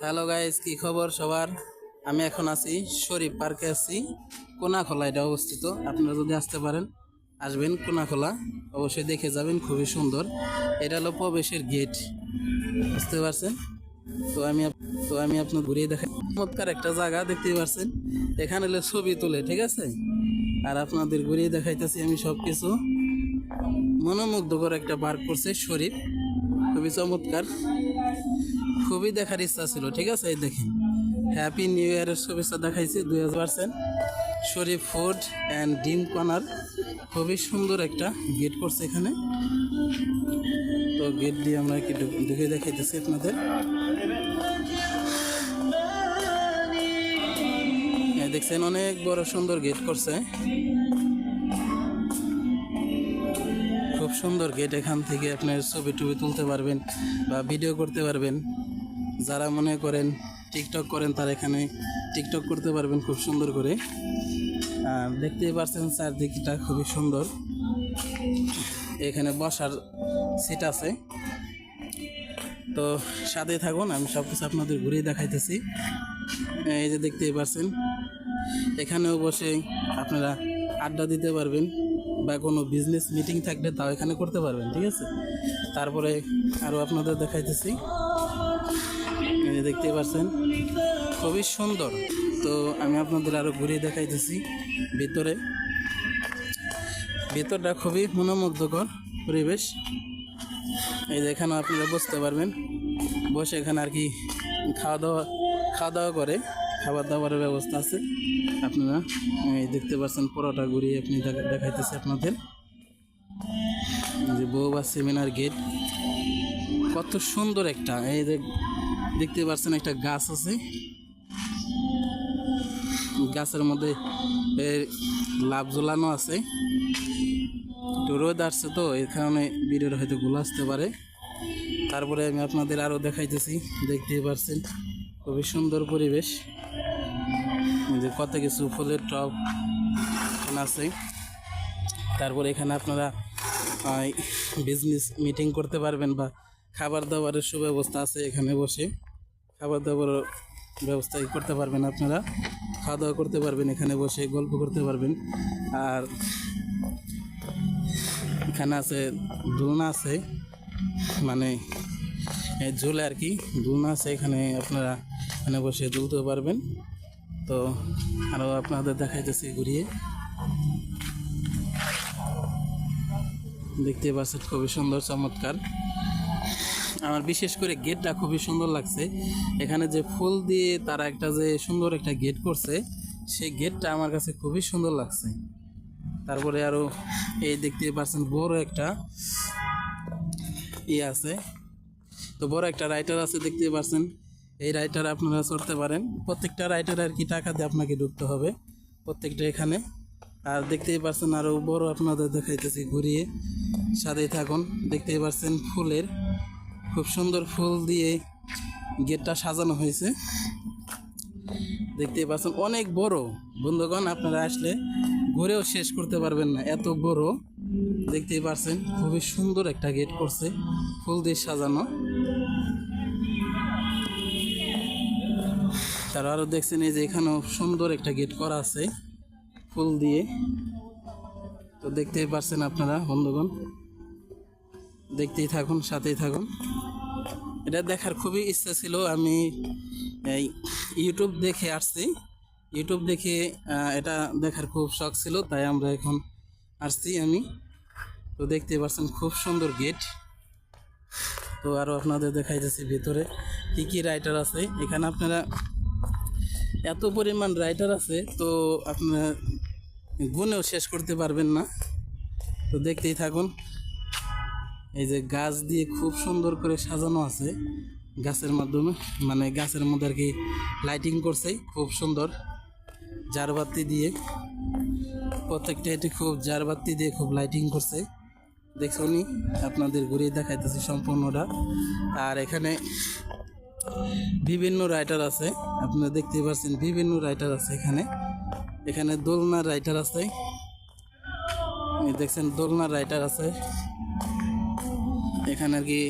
Hello guys কি খবর সবার? আমি এখন আছি শরীফ পার্কে আছি। কোনাখোলা এটা অবস্থিত। আপনারা যদি আসতে পারেন, আসবেন কোনাখোলা। অবশ্যই দেখে যাবেন, খুবই সুন্দর। এটা হলো প্রবেশের গেট। বুঝতে পারছেন? তো আমি তো আমি আপনার ঘুরিয়ে দেখাই। চমৎকার একটা জায়গা দেখতে পারছেন? এখানে হলো ছবি তোলে, ঠিক আছে? আর আপনাদের ঘুরিয়ে দেখাইতেছি আমি সব কিছু মনোমুগ্ধকর একটা পার্ক করছে শরীফ। খুবই চমৎকার। খুবই দেখার ইচ্ছা ছিল, ঠিক আছে? এই দেখেন হ্যাপি নিউ ইয়ারের শুভেচ্ছা দেখাইছি দুই হাজার পার্সেন্ট শরীফ ফুড অ্যান্ড ডিম কর্নার খুবই সুন্দর একটা গেট করছে এখানে। তো গেট দিয়ে আমরা ঢুক- ঢুকে দেখাইতেছি আপনাদের। দেখছেন, অনেক বড় সুন্দর গেট করছে। খুব সুন্দর গেট এখান থেকে আপনার ছবি টবি তুলতে পারবেন বা ভিডিও করতে পারবেন। যারা মনে করেন টিকটক করেন, তারা এখানে টিকটক করতে পারবেন খুব সুন্দর করে। দেখতেই পাচ্ছেন চারদিকটা খুবই সুন্দর। এখানে বসার সিট আছে। তো সাথে থাকুন, আমি সব কিছু আপনাদের ঘুরিয়ে দেখাইতেছি। এই যে দেখতেই পারছেন, এখানেও বসে আপনারা আড্ডা দিতে পারবেন বা কোনো বিজনেস মিটিং থাকলে তাও এখানে করতে পারবেন, ঠিক আছে? তারপরে আরও আপনাদের দেখাইতেছি। যে পাচ্ছেন খুবই সুন্দর। তো আমি আপনাদের আরও ঘুরিয়ে দেখাইতেছি ভিতরে। ভিতরটা খুবই মনোমুগ্ধকর পরিবেশ। এই যে এখানে আপনারা বসতে পারবেন। বসে এখানে আর কি খাওয়া দাওয়া খাওয়া দাওয়া করে খাবার দাবারের ব্যবস্থা আছে। আপনারা এই দেখতে পাচ্ছেন পরোটা ঘুরিয়ে আপনি দেখা- দেখাইতেছে আপনাদের। যে বউবা সেমিনার গেট। কত সুন্দর একটা, এই যে দেখতে পাচ্ছেন একটা গাছ আছে। গাছের মধ্যে এর লাভ ঝোলানো আছে। একটু রোদ আসছে তো এই কারণে ভিডিওটা হয়তো গুলো আসতে পারে। তারপরে আমি আপনাদের আরও দেখাইতেছি দেখতেই পারছেন। খুবই সুন্দর পরিবেশ। যে কত কিছু, ফুলের এখানে আছে। তারপরে এখানে আপনারা বিজনেস মিটিং করতে পারবেন বা খাবার দাবারের সুব্যবস্থা আছে এখানে বসে। খাবার দাবার ব্যবস্থা করতে পারবেন আপনারা। খাওয়া দাওয়া করতে পারবেন, এখানে বসে গল্প করতে পারবেন। আর এখানে আছে দোলনা আছে মানে ঝুলে আর কি দোলনা আছে, এখানে আপনারা এখানে বসে দুলতে পারবেন। তো আরও আপনাদের দেখাইতেছি ঘুরিয়ে। দেখতে পাচ্ছেন খুবই সুন্দর, চমৎকার। আমার বিশেষ করে গেটটা খুবই সুন্দর লাগছে। এখানে যে ফুল দিয়ে তারা একটা যে সুন্দর একটা গেট করছে, সেই গেটটা আমার কাছে খুবই সুন্দর লাগছে। তারপরে আরও এই দেখতে পাচ্ছেন বড় একটা ইয়ে আছে। তো বড় একটা রাইটার আছে দেখতে পাচ্ছেন। এই রাইটার আপনারা চড়তে পারেন। প্রত্যেকটা রাইটার আর কি টাকা দিয়ে আপনাকে ঢুকতে হবে প্রত্যেকটা এখানে। আর দেখতেই পাচ্ছেন আরও বড় আপনাদের দেখাইতেছি, ঘুরিয়ে সাথেই থাকুন। দেখতেই পাচ্ছেন ফুলের খুব সুন্দর ফুল দিয়ে গেটটা সাজানো হয়েছে। দেখতেই পাচ্ছেন, অনেক বড়। বন্ধুগণ, আপনারা আসলে ঘুরেও শেষ করতে পারবেন না, এত বড়। দেখতেই পাচ্ছেন, খুবই সুন্দর একটা গেট করছে, ফুল দিয়ে সাজানো। তারা আরও দেখছেন, এই যে এখানেও সুন্দর একটা গেট করা আছে, ফুল দিয়ে। তো দেখতেই পাচ্ছেন আপনারা, বন্ধুগণ দেখতেই থাকুন, সাথেই থাকুন। এটা দেখার খুবই ইচ্ছা ছিল। আমি এই ইউটিউব দেখে আসছি। ইউটিউব দেখে এটা দেখার খুব শখ ছিল, তাই আমরা এখন আসছি আমি। তো দেখতে পাচ্ছেন, খুব সুন্দর গেট তো আরও আপনাদের দেখাইতেছি ভিতরে কী কী রাইটার আছে। এখানে আপনারা এত পরিমাণ রাইটার আছে, তো আপনারা গুণেও শেষ করতে পারবেন না। তো দেখতেই থাকুন। এই যে গাছ দিয়ে খুব সুন্দর করে সাজানো আছে গাছের মাধ্যমে মানে গাছের মধ্যে আর কি লাইটিং করছে খুব সুন্দর। জারবাতি দিয়ে, প্রত্যেকটা এটি খুব জারবাতি দিয়ে খুব লাইটিং করছে। দেখছনি আপনাদের ঘুরিয়ে দেখাইতেছি সম্পূর্ণটা। আর এখানে বিভিন্ন রাইটার আছে, আপনারা দেখতে পাচ্ছেন বিভিন্ন রাইটার আছে এখানে। এখানে দোলনার রাইটার আছে। দেখছেন, দোলনার রাইটার আছে। এখানে আর কি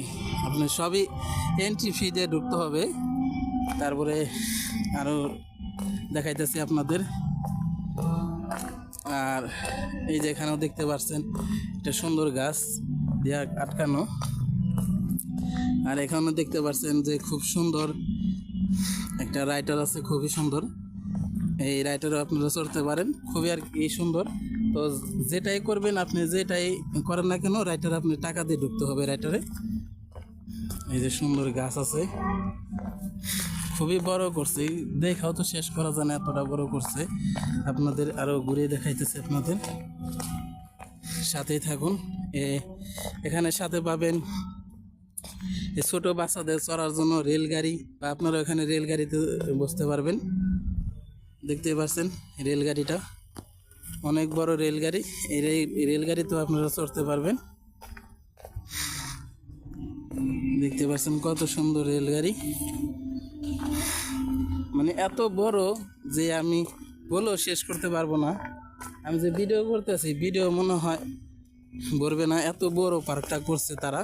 আপনার সবই এন্ট্রি ফি দিয়ে ঢুকতে হবে। তারপরে আরও দেখাইতেছি আপনাদের। আর এই যে এখানেও দেখতে পাচ্ছেন একটা সুন্দর গাছ দিয়া আটকানো। আর এখানেও দেখতে পাচ্ছেন যে খুব সুন্দর একটা রাইটার আছে, খুবই সুন্দর। এই রাইটারও আপনারা চড়তে পারেন, খুবই আর কি সুন্দর। তো যেটাই করবেন, আপনি যেটাই করেন না কেন রাইটার আপনি টাকা দিয়ে ঢুকতে হবে রাইটারে এই যে সুন্দর গাছ আছে। খুবই বড় করছে। দেখাও তো শেষ করা যায় না, এতটা বড় করছে। আপনাদের আরও ঘুরে দেখাইতেছে আপনাদের। সাথেই থাকুন। এ, এখানে সাথে পাবেন ছোট বাচ্চাদের চড়ার জন্য রেলগাড়ি, বা আপনারা এখানে রেলগাড়িতে বসতে পারবেন। দেখতে পাচ্ছেন রেলগাড়িটা। অনেক বড় রেলগাড়ি। এই রেলগাড়িতেও আপনারা চড়তে পারবেন। দেখতে পাচ্ছেন কত সুন্দর রেলগাড়ি। মানে এত বড় যে আমি বলেও শেষ করতে পারব না। আমি যে ভিডিও করতেছি, ভিডিও মনে হয় বলবে না। এত বড় পার্কটা করছে তারা।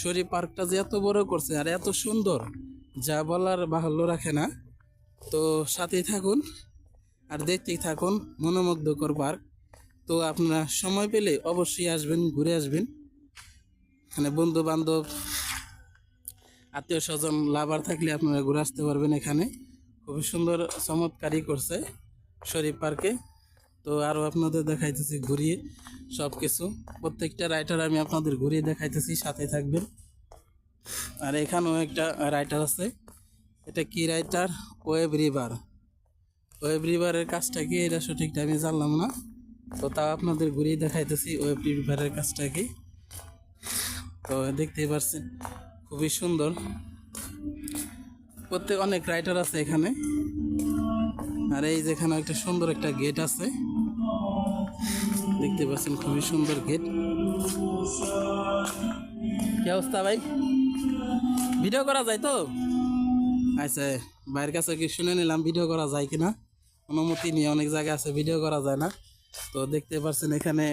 শরীর পার্কটা যে এত বড় করছে আর এত সুন্দর, যা বলার বাহুল্য রাখে না। তো সাথেই থাকুন। আর দেখতেই থাকুন, মনোমুগ্ধকর পার্ক। তো আপনারা সময় পেলে অবশ্যই আসবেন, ঘুরে আসবেন। মানে বন্ধু বান্ধব আত্মীয় স্বজন, লাভার থাকলে আপনারা ঘুরে আসতে পারবেন এখানে। খুবই সুন্দর, চমৎকারই করছে শরীফ পার্কে। তো আরও আপনাদের দেখাইতেছি ঘুরিয়ে সব কিছু প্রত্যেকটা রাইটার আমি আপনাদের ঘুরিয়ে দেখাইতেছি সাথে থাকবেন। আর এখানেও একটা রাইটার আছে। এটা কি রাইটার ওয়েব রিভার। ওয়েব রিভারের কাজটা কি? এটা সঠিকটা আমি জানলাম না। তো তাও আপনাদের ঘুরিয়ে দেখাইতেছি ওয়েব রিভারের কাজটা কি। তো দেখতেই পারছেন, খুবই সুন্দর। প্রত্যেক অনেক রাইটার আছে এখানে। আর এই যেখানে একটা সুন্দর একটা গেট আছে, দেখতে পাচ্ছেন খুবই সুন্দর গেট কি অবস্থা ভাই? ভিডিও করা যায় তো? আচ্ছা বাইরের কাছে কি শুনে নিলাম, ভিডিও করা যায় কিনা? অনুমতি নিয়ে অনেক জায়গা আছে ভিডিও করা যায় না। তো দেখতে পাচ্ছেন এখানে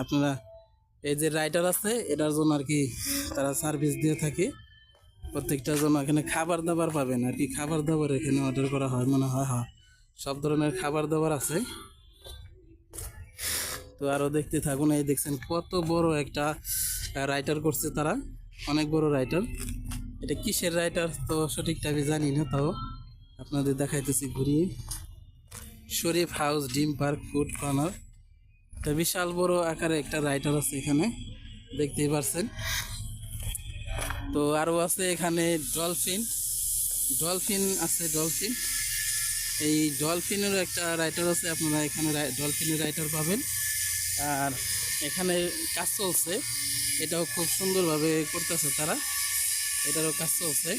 আপনারা, এই যে রাইটার আছে, এটার জন্য আর কি তারা সার্ভিস দিয়ে থাকে। প্রত্যেকটার জন্য এখানে খাবার দাবার পাবেন আর কি। খাবার দাবার এখানে অর্ডার করা হয়, মনে হয় হ্যাঁ। সব ধরনের খাবার দাবার আছে। তো আরও দেখতে থাকুন, এই দেখছেন কত বড় একটা রাইটার করছে তারা। অনেক বড় রাইটার এটা কিসের রাইটার তো সঠিকটা আমি জানি না, তাও আপনাদের দেখাইতেছি, ঘুরিয়ে। শরীফ হাউস ডিম পার্ক ফুড কর্নার। তো বিশাল বড় আকারে একটা রাইটার আছে এখানে, দেখতেই পারছেন। তো আরও আছে এখানে ডলফিন। ডলফিন আছে, ডলফিন। এই ডলফিনের একটা রাইটার আছে, আপনারা এখানে ডলফিনের রাইটার পাবেন। আর এখানে কাজ চলছে। এটাও খুব সুন্দরভাবে করতেছে তারা। এটারও কাজ চলছে।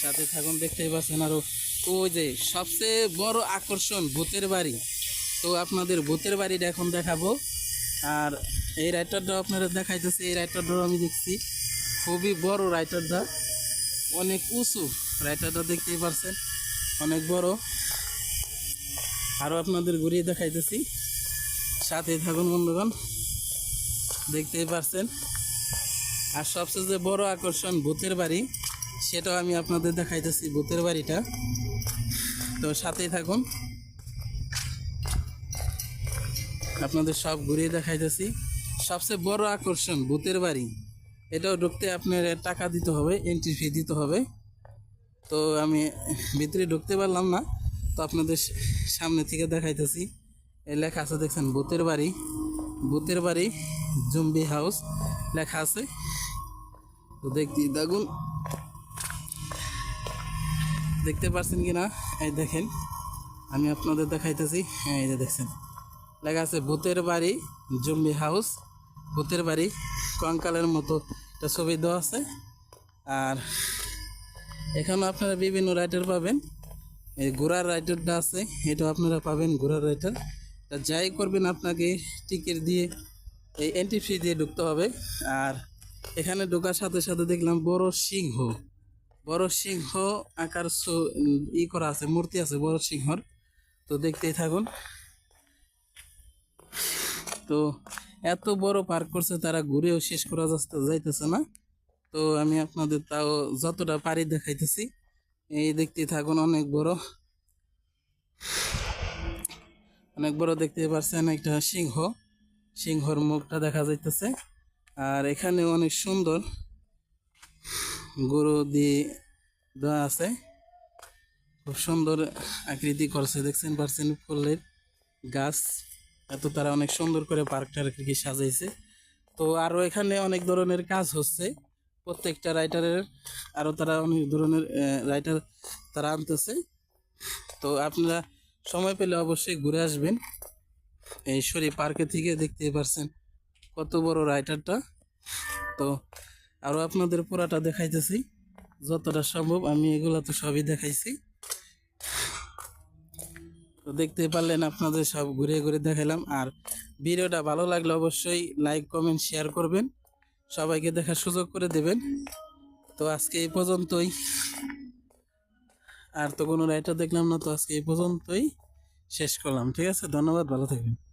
সাথে থাকুন, দেখতেই পাচ্ছেন আরও ওই যে সবচেয়ে বড় আকর্ষণ ভূতের বাড়ি। তো আপনাদের ভূতের বাড়িটা এখন দেখাবো। আর এই রাইটারটাও আপনারা দেখাইতেছে, এই রাইটারটাও আমি দেখছি। খুবই বড় রাইটারটা অনেক উঁচু রাইটারটা দেখতেই পারছেন। অনেক বড়। আরও আপনাদের ঘুরিয়ে দেখাইতেছি। সাথে থাকুন বন্ধুগণ। দেখতেই পারছেন। আর সবচেয়ে যে বড় আকর্ষণ ভূতের বাড়ি, সেটাও আমি আপনাদের দেখাইতেছি ভূতের বাড়িটা। তো সাথেই থাকুন। আপনাদের সব ঘুরিয়ে দেখাইতেছি। সবচেয়ে বড় আকর্ষণ ভূতের বাড়ি। এটাও ঢুকতে আপনার টাকা দিতে হবে এন্ট্রি ফি দিতে হবে। তো আমি ভিতরে ঢুকতে পারলাম না। তো আপনাদের সামনে থেকে দেখাইতেছি। লেখা আছে, দেখছেন, ভূতের বাড়ি। ভূতের বাড়ি, জুম্বি হাউস লেখা আছে। তো দেখতে দেখুন দেখতে পাচ্ছেন কি না এই দেখেন, আমি আপনাদের দেখাইতেছি। হ্যাঁ এই যে দেখছেন লেখা আছে, ভূতের বাড়ি, জম্বি হাউস, ভূতের বাড়ি, কঙ্কালের মতো। একটা ছবি দেওয়া আছে। আর এখানে আপনারা বিভিন্ন রাইটার পাবেন। এই ঘোড়ার রাইটারটা আছে, এটাও আপনারা পাবেন, ঘোড়ার রাইটার তা যাই করবেন আপনাকে টিকিট দিয়ে, এই এন্ট্রি ফি দিয়ে ঢুকতে হবে। আর এখানে ঢোকার সাথে সাথে দেখলাম, বড় সিংহ। বড় সিংহ আকার ই করা আছে, মূর্তি আছে বড় সিংহর। তো দেখতেই থাকুন। তো এত বড় পার্ক করছে তারা, ঘুরেও শেষ করা যাচ্ছে, যাইতেছে না। তো আমি আপনাদের তাও যতটা পারি দেখাইতেছি। এই দেখতে থাকুন, অনেক বড়। অনেক বড় দেখতে পারছেন একটা সিংহ। সিংহর মুখটা দেখা যাইতেছে। আর এখানে অনেক সুন্দর। গরু দিয়ে দেওয়া আছে। খুব সুন্দর আকৃতি করছে, দেখছেন? পারছেন ফুলের গাছ। এত তারা অনেক সুন্দর করে পার্কটা আর কি সাজাইছে। তো আরও এখানে অনেক ধরনের কাজ হচ্ছে। প্রত্যেকটা রাইটারের আরও তারা অনেক ধরনের রাইটার তারা আনতেছে। তো আপনারা সময় পেলে অবশ্যই ঘুরে আসবেন। এই শরী পার্কে থেকে দেখতে পারছেন কত বড় রাইটারটা। তো আরও আপনাদের পুরাটা দেখাইতেছি। যতটা সম্ভব আমি এগুলো তো সবই দেখাইছি। তো দেখতে পারলেন আপনাদের সব ঘুরে ঘুরে দেখালাম আর ভিডিওটা ভালো লাগলে অবশ্যই লাইক, কমেন্ট, শেয়ার করবেন। সবাইকে দেখার সুযোগ করে দেবেন। তো আজকে এই পর্যন্তই। আর তো কোনো রাইটার দেখলাম না, তো আজকে এই পর্যন্তই। শেষ করলাম। ঠিক আছে, ধন্যবাদ, ভালো থাকবেন।